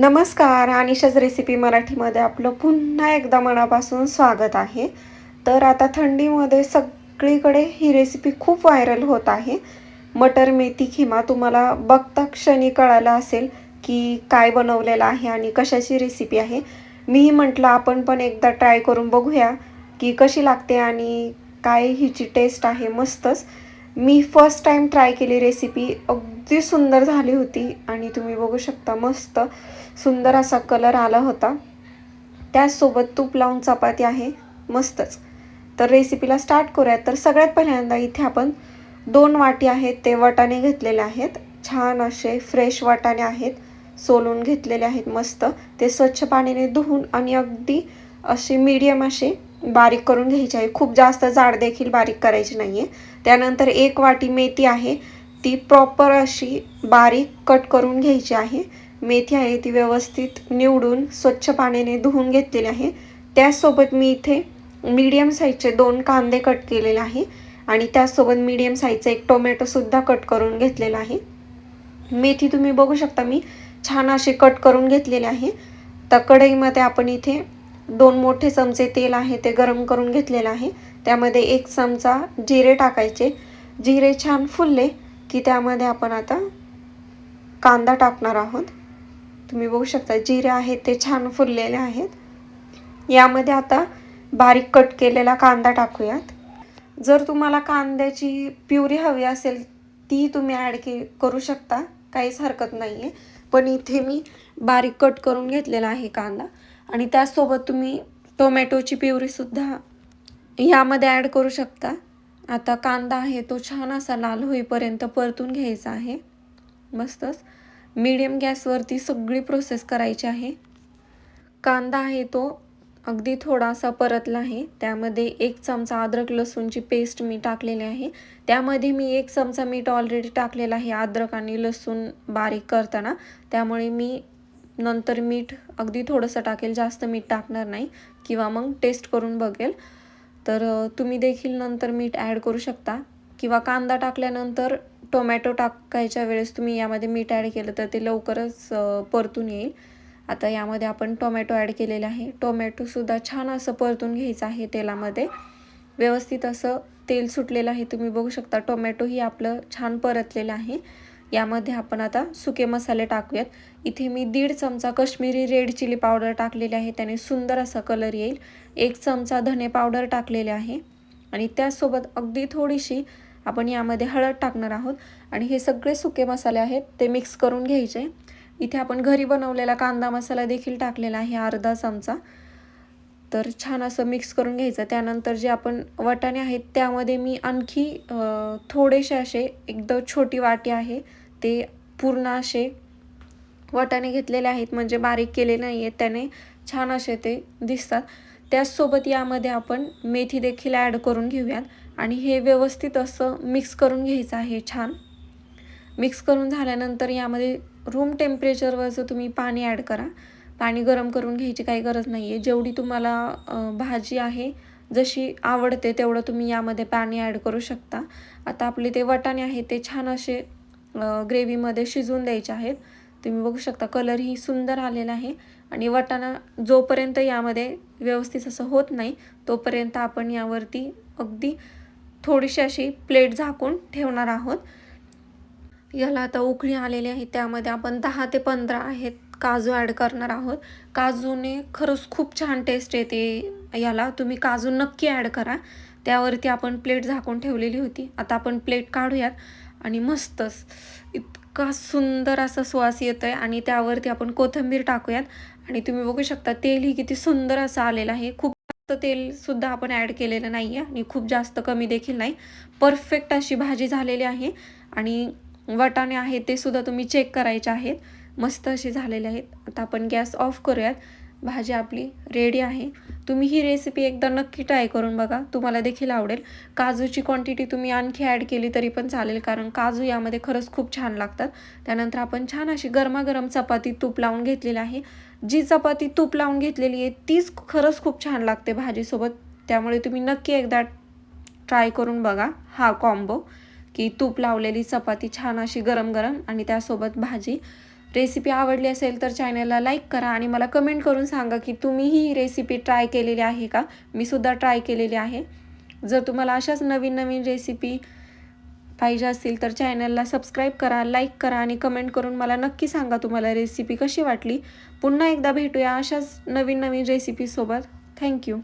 नमस्कार अनिशाच रेसिपी मराठीमध्ये आपलं पुन्हा एकदा मनापासून स्वागत आहे. तर आता थंडीमध्ये सगळीकडे ही रेसिपी खूप व्हायरल होत आहे. मटर मेथी खिमा तुम्हाला बघता क्षणी कळालं असेल की काय बनवलेलं आहे आणि कशाची रेसिपी आहे. मीही म्हटलं आपण पण एकदा ट्राय करून बघूया की कशी लागते आणि काय हिची टेस्ट आहे मस्तच. मी फर्स्ट टाईम ट्राय केली रेसिपी किती सुंदर झाली होती आणि तुम्ही बघू शकता मस्त सुंदर असा कलर आला होता. त्याचसोबत तूप लावून चपाती आहे मस्तच. तर रेसिपीला स्टार्ट करूयात. तर सगळ्यात पहिल्यांदा इथे आपण दोन वाटी आहेत ते वाटाणे घेतलेले आहेत. छान असे फ्रेश वाटाणे आहेत सोलून घेतलेले आहेत मस्त. ते स्वच्छ पाण्याने धुवून आणि अगदी असे मीडियम असे बारीक करून घ्यायचे आहे. खूप जास्त जाड देखील बारीक करायची नाही आहे त्यानंतर एक वाटी मेथी आहे. ती प्रॉपर अशी बारीक कट करून घ्यायची आहे. मेथी आहे ती व्यवस्थित निवडून स्वच्छ पाण्याने धुवून घेतलेली आहे. त्याचसोबत मी इथे मीडियम साईजचे दोन कांदे कट केलेले आहे. आणि त्याचसोबत मीडियम साईजचा एक टोमॅटोसुद्धा कट करून घेतलेला आहे. मेथी तुम्ही बघू शकता मी छान अशी कट करून घेतलेले आहे. तर कढईमध्ये आपण इथे दोन मोठे चमचे तेल आहे ते गरम करून घेतलेलं आहे. त्यामध्ये एक चमचा जिरे टाकायचे. जिरे छान फुलले. की त्यामध्ये आपण आता कांदा टाकणार आहोत. तुम्ही बघू शकता जिरे आहेत ते छान फुललेले आहेत. यामध्ये आता बारीक कट केलेला कांदा टाकूयात. जर तुम्हाला कांद्याची प्युरी हवी असेल ती तुम्ही ॲड के करू शकता. काहीच हरकत नाही आहे पण इथे मी बारीक कट करून घेतलेला आहे कांदा. आणि त्याचसोबत तुम्ही टोमॅटोची प्युरीसुद्धा यामध्ये ॲड करू शकता. आता कांदा आहे तो छान असा लाल होईपर्यंत परतून घ्यायचा आहे. मस्तच. मीडियम गॅसवरती सगळी प्रोसेस करायची आहे. कांदा आहे तो अगदी थोडासा परतला आहे. त्यामध्ये एक चमचा अद्रक लसूणची पेस्ट मी टाकलेली आहे. त्यामध्ये मी एक चमचा मीठ ऑलरेडी टाकलेला आहे अद्रक आणि लसूण बारीक करताना. त्यामुळे मी नंतर मीठ अगदी थोडंसं टाकेल. जास्त मीठ टाकणार नाही. किंवा मग टेस्ट करून बघेल. तर तुम्ही देखील नंतर मीठ ॲड करू शकता. किंवा कांदा टाकल्यानंतर टोमॅटो टाकायच्या वेळेस तुम्ही यामध्ये मीठ ॲड केलं तर ते लवकरच परतून येईल. आता यामध्ये आपण टोमॅटो ॲड केलेले आहे. टोमॅटोसुद्धा छान असं परतून घ्यायचं आहे तेलामध्ये. व्यवस्थित असं तेल सुटलेलं आहे तुम्ही बघू शकता. टोमॅटोही आपलं छान परतलेलं आहे. यामध्ये आपण आता सुके मसाले टाकूयात. इथे मी दीड चमचा कश्मीरी रेड चिली पावडर टाकलेली आहे. त्याने सुंदर असा कलर येईल. एक चमचा धने पावडर टाकलेले आहे. आणि त्याचसोबत अगदी थोडीशी आपण यामध्ये हळद टाकणार आहोत. आणि हे सगळे सुके मसाले आहेत ते मिक्स करून घ्यायचे. इथे आपण घरी बनवलेला कांदा मसाला देखील टाकलेला आहे अर्धा चमचा. तर छान असं मिक्स करून घ्यायचं. त्यानंतर जे आपण वाटाणे आहेत त्यामध्ये मी आणखी थोडेसे असे एकदम छोटी वाटी आहे. ते पूर्ण असे वाटाणे घेतलेले आहेत म्हणजे बारीक केले नाही आहेत त्याने छान असे ते दिसतात. त्याचसोबत यामध्ये आपण मेथी देखील ॲड करून घेऊयात. आणि हे व्यवस्थित असं मिक्स करून घ्यायचं आहे छान. मिक्स करून झाल्यानंतर यामध्ये रूम टेम्परेचरवरचं तुम्ही पाणी ॲड करा पाणी गरम करून घ्यायची काही गरज नाही आहे जेवढी तुम्हाला भाजी आहे जशी आवडते तेवढं तुम्ही यामध्ये पाणी ॲड करू शकता. आता आपले ते वटाणे आहे ते छान असे ग्रेव्हीमध्ये शिजवून द्यायचे आहेत. तुम्ही बघू शकता कलरही सुंदर आलेला आहे. आणि वटाणा जोपर्यंत यामध्ये व्यवस्थित असं होत नाही तोपर्यंत आपण यावरती अगदी थोडीशी अशी प्लेट झाकून ठेवणार आहोत. याला आता उकळी आलेली आहे त्यामध्ये आपण दहा ते पंधरा आहेत. काजू ॲड करणार आहोत. काजूने खरंच खूप छान टेस्ट येते याला. तुम्ही काजू नक्की ॲड करा. त्यावरती आपण प्लेट झाकून ठेवलेली होती. आता आपण प्लेट काढूयात. आणि मस्तच इतका सुंदर असा सुवास येतो आहे आणि त्यावरती आपण कोथिंबीर टाकूयात. आणि तुम्ही बघू शकता तेलही किती सुंदर असं आलेलं आहे. खूप जास्त तेलसुद्धा आपण ॲड केलेलं नाही आहे आणि खूप जास्त कमी देखील नाही. परफेक्ट अशी भाजी झालेली आहे. आणि वटाणे आहेत ते सुद्धा तुम्ही चेक करायचे आहेत. मस्त असे झालेले आहेत. आता आपण गॅस ऑफ करूयात. भाजी आपली रेडी आहे. तुम्ही ही रेसिपी एकदा नक्की ट्राय करून बघा. तुम्हाला देखील आवडेल. काजूची क्वांटिटी तुम्ही आणखी ॲड केली तरी पण चालेल कारण काजू यामध्ये खरंच खूप छान लागतात. त्यानंतर आपण छान अशी गरमागरम चपाती तूप लावून घेतलेली आहे. जी चपाती तूप लावून घेतलेली आहे तीच खरंच खूप छान लागते भाजीसोबत. त्यामुळे तुम्ही नक्की एकदा ट्राय करून बघा हा कॉम्बो की तूप लावलेली चपाती छान अशी गरम गरम आणि त्यासोबत भाजी. रेसिपी आवडली असेल तर चॅनलला लाईक करा आणि मला कमेंट करून सांगा की तुम्ही ही रेसिपी ट्राय केलेली आहे का? मी सुद्धा ट्राय केलेली आहे. जर तुम्हाला अशाच नवीन नवीन रेसिपी पाहिजे असतील तर चॅनलला सबस्क्राईब करा लाईक करा आणि कमेंट करून मला नक्की सांगा तुम्हाला रेसिपी कशी वाटली. पुन्हा एकदा भेटूया अशाच नवीन नवीन रेसिपीसोबत थँक्यू